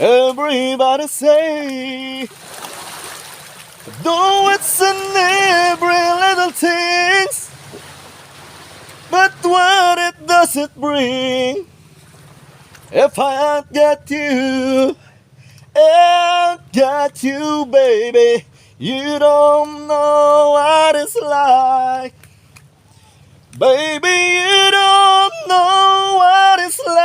Everybody say, though it's in every little things, but what it does it bring? If I ain't got you, ain't got you, baby, you don't know what it's like. Baby, you don't know what it's like.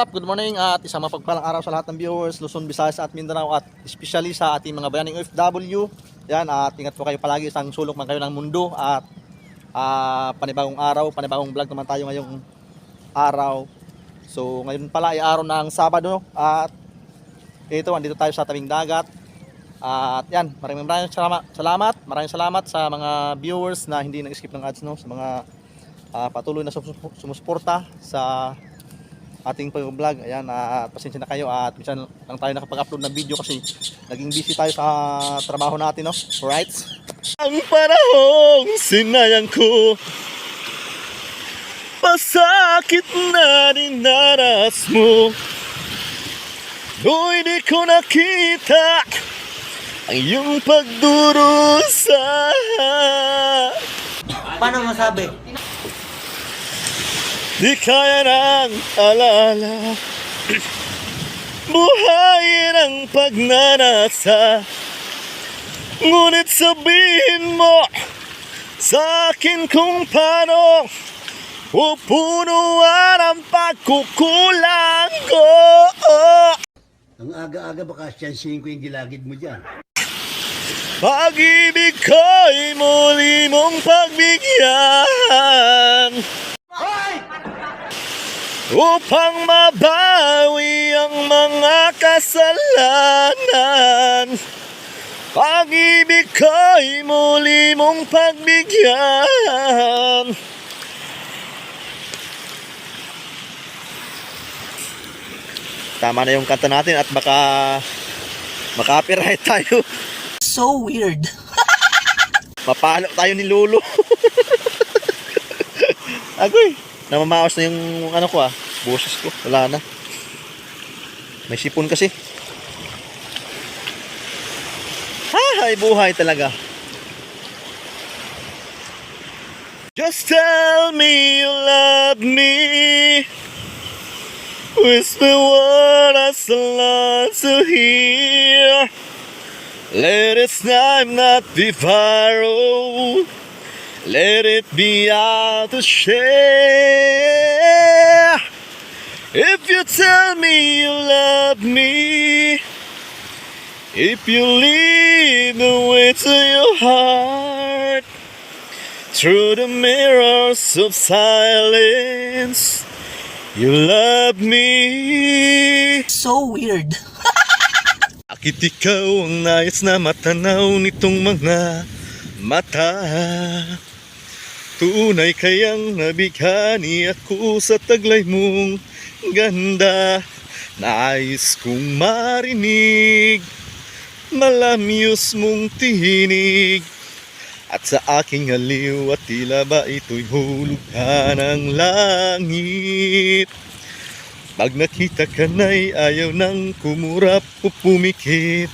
Up? Good morning at isang mapagpalang araw sa lahat ng viewers, Luzon, Visayas at Mindanao at especially sa ating mga bayaning OFW. Yan at ingat po kayo palagi isang sulok man kayo ng mundo at ah, panibagong araw, panibagong vlog naman tayo ngayong araw. So ngayon pala ay araw ng Sabado at ito andito tayo sa tabing dagat. At yan, maraming maraming salamat, salamat, maraming salamat sa mga viewers na hindi nag-skip ng ads no, sa mga ah, patuloy na sumus- sumusuporta sa ating pag-vlog. Ayan, ah, pasensya na kayo at minsan lang tayo nakapag-upload ng video kasi naging busy tayo sa trabaho natin, no? Right? Ang panahong sinayang ko Pasakit na dinaras mo No'y di ko nakita Ang iyong pagdurusa Paano masabi? Di kaya ng alala. Buhay ng pagnanasa. Ngunit sabihin mo Sa akin kung paano Pupunuan ang pagkukulang ko. Ang aga-aga baka siyansihin ko yung gilagid mo dyan. Pag-ibig ko'y muli mong pagbigyan Upang mabawi ang mga kasalanan Pag-ibig ko'y muli mong pagbigyan Tama na yung kanta natin at baka makapiright tayo So weird. Mapalo tayo ni Lolo. Agoy, namamaos na yung ano ko ah, boses ko. Wala na. May sipon kasi. Hay, buhay talaga. Just tell me you love me. Whisper what I long to hear. Let its time not be viral. Let it be out to share. If you tell me you love me, if you lead the way to your heart, through the mirrors of silence, you love me. So weird. Bakit ikaw ang nais na matanaw nitong mga mata? Tunay kayang nabighani ako sa taglay mong ganda. Nais kong marinig Malamyos mong tinig At sa aking aliw at tila ba ito'y hulog ng langit? Pag nakita ka na'y ayaw nang kumurap o pumikit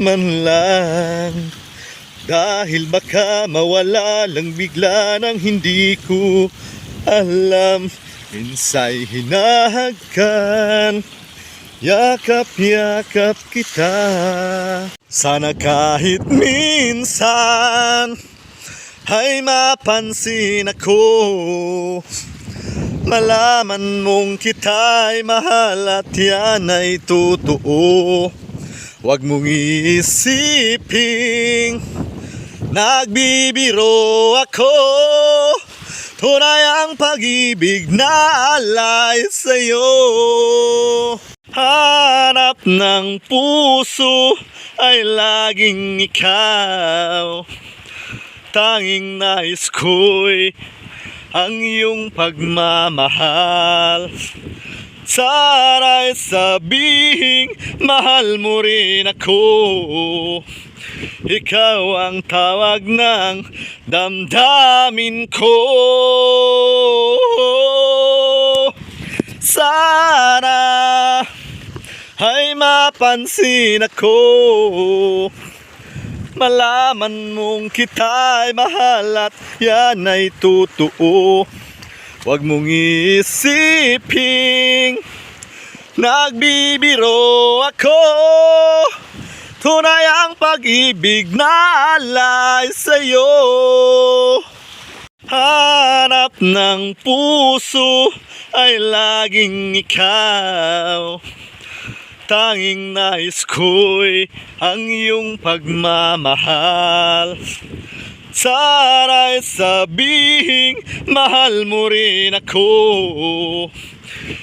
man lang Dahil baka mawala lang bigla nang hindi ko alam. Minsa'y hinahagkan. Yakap-yakap kita. Sana kahit minsan Ay mapansin ako. Malaman mong kita'y mahal at yan ay totoo. Huwag mong iisiping Nagbibiro ako. Tunay ang pag-ibig na alay sa'yo. Hanap ng puso ay laging ikaw. Tanging nais ko'y ang iyong pagmamahal. Sana'y sabihing mahal mo rin ako. Ikaw ang tawag ng damdamin ko. Sana ay mapansin ako. Malaman mong kita'y mahal at yan ay totoo. Huwag mong isiping nagbibiro ako. Tunay ang pag-ibig na alay sa'yo. Hanap ng puso ay laging ikaw. Tanging nais ko'y ang iyong pagmamahal. Sana'y sabihing mahal mo rin ako.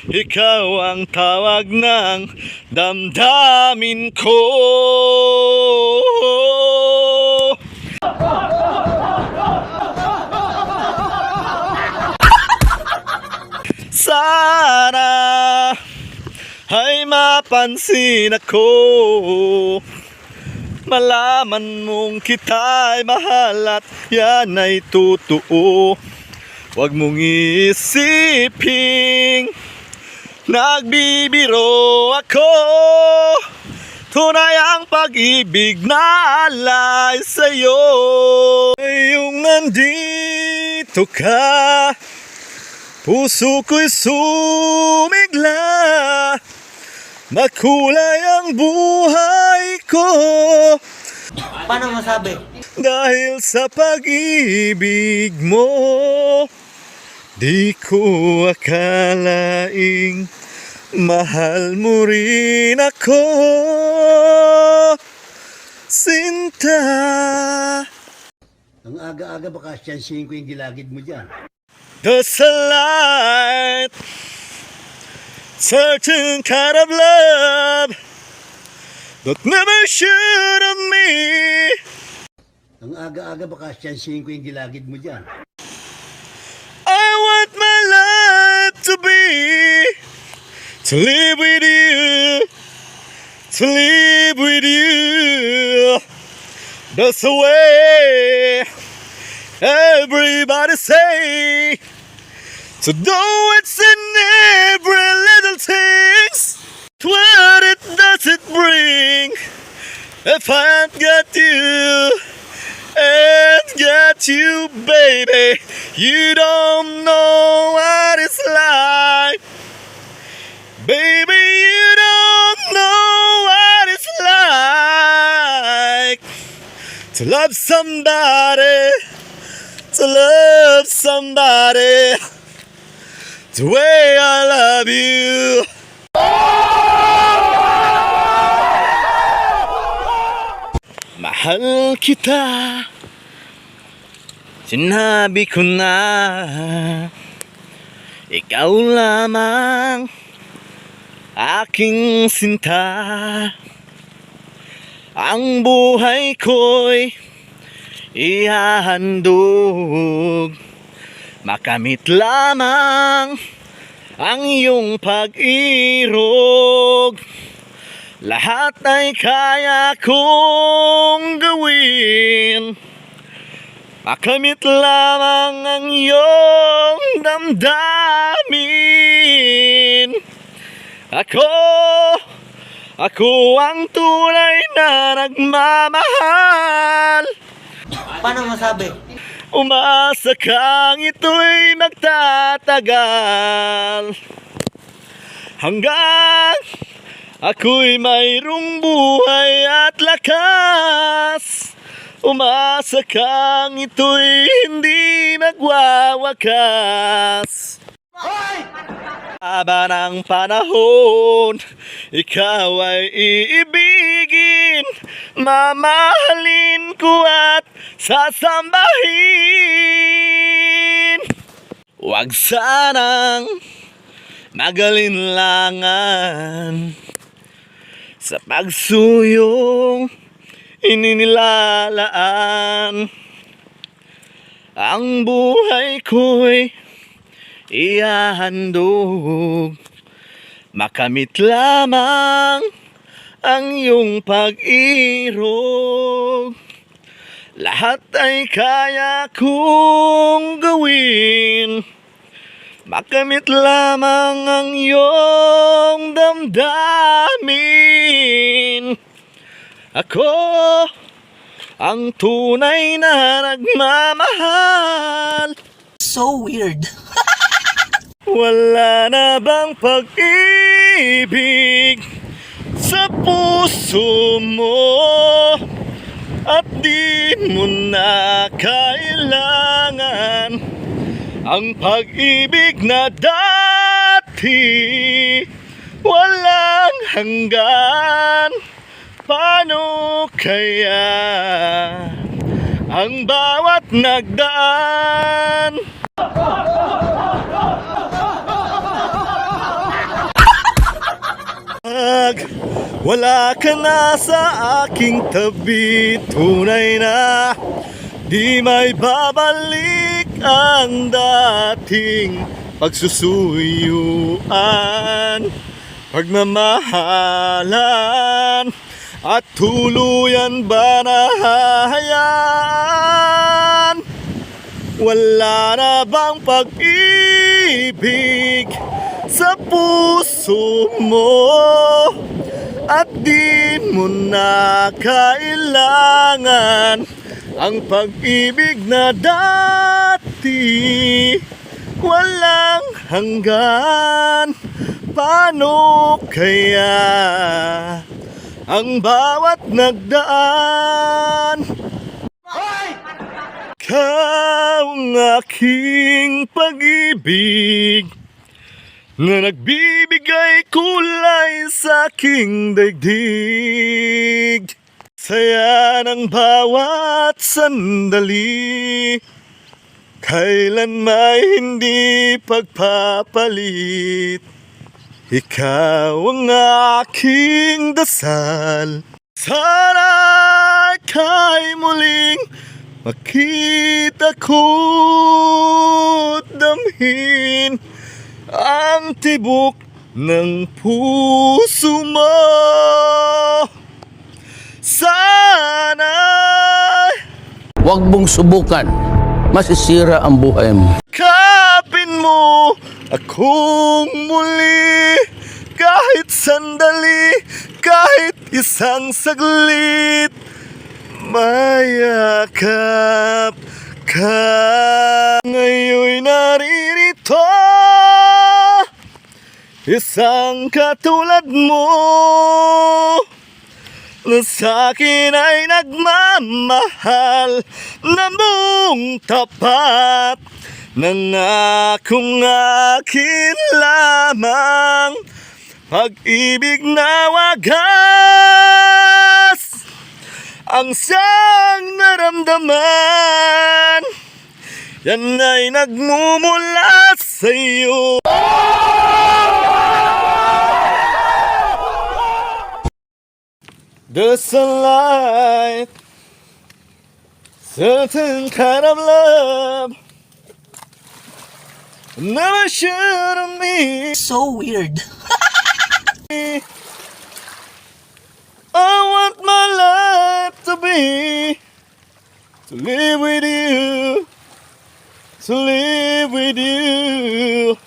Ikaw ang tawag ng damdamin ko. Sana ay mapansin ako. Malaman mong kita'y mahal at yan ay totoo. Huwag mong isiping nagbibiro ako. Tunay ang pag-ibig na alay sa'yo. Ngayong nandito ka, puso ko'y sumigla. Makulay ang buhay ko Paano masabi? dahil sa pag-ibig mo. Di ko akalaing mahal mo rin ako. Sinta. Ang aga-aga baka siyansihin ko yung gilagid mo dyan. A light, certain kind of love that never should have me. Ang aga-aga baka ko yung gilagid mo dyan. I want my life to be to live with you, to live with you. That's the way everybody say. To do it's in every little things. What it does it bring? If I ain't got you and got you, baby. You don't know what it's like. Baby, you don't know what it's like to love somebody, to love somebody the way I love you. Mahal kita. Sinabi ko na Ikaw lamang Aking sinta. Ang buhay ko'y Ihahandog Makamit lamang Ang iyong pag-irog. Lahat ay kaya kong gawin. Makamit lamang ang iyong damdamin. Ako, ako ang tunay na nagmamahal. Paano masabi? Umasa kang ito'y magtatagal. Hanggang ako'y mayroong buhay at lakas. Umasa kang ito'y hindi magwawakas Haba ng panahon, ikaw ay iibigin, mamahalin ko at sasambahin. Huwag sanang magalinlangan sa pagsuyong ininilalaan Ang buhay ko'y ihahandog. Makamit lamang ang iyong pag-irog. Lahat ay kaya kong gawin. Makamit lamang ang iyong damdamin. Ako ang tunay na nagmamahal. So weird. Wala na bang pag-ibig sa puso mo? At di mo na kailangan Ang pag-ibig na dati. Walang hanggan. Paano kaya ang bawat nagdaan? Pag wala ka na sa aking tabi Tunay na di may babalik ang dating pagsusuyuan Pagmamahalan at tuluyan ba na hahayaan wala na bang pag-ibig sa puso mo. At di mo na kailangan Ang pag-ibig na dati. Walang hanggan. Paano kaya ang bawat nagdaan? Ikaw ang aking pag-ibig Na nagbibigay kulay sa aking daigdig. Saya ng bawat sandali. Kailan may hindi pagpapalit? Ikaw ang aking dasal. Sana kay muling Makita ko't damhin ang tibok ng puso mo. Sana Huwag mong subukan. Masisira ang buhay mo. kapin mo akong muli kahit sandali, kahit isang saglit. Mayakap ka ngayon'y naririto Isang katulad mo Na sa'kin ay nagmamahal Na buong tapat Nangakong akin lamang. Pag-ibig na wagas ang siyang naramdaman. Yan ay nagmumula sa The sunlight Certain kind of love Never should have me So weird. I want my life to be to live with you, to live with you.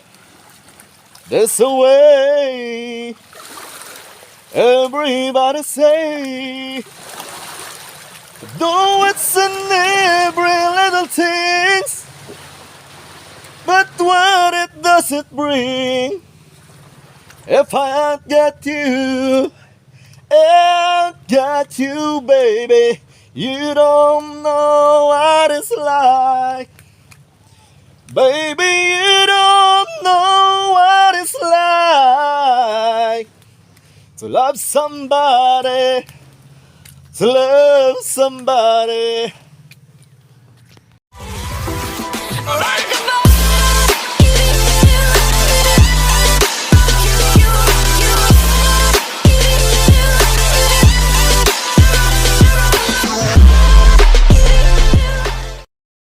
That's the way everybody say. Though it's in every little things, but what it does it bring? If I get you. And got you, baby. You don't know what it's like. Baby, to love somebody, to love somebody.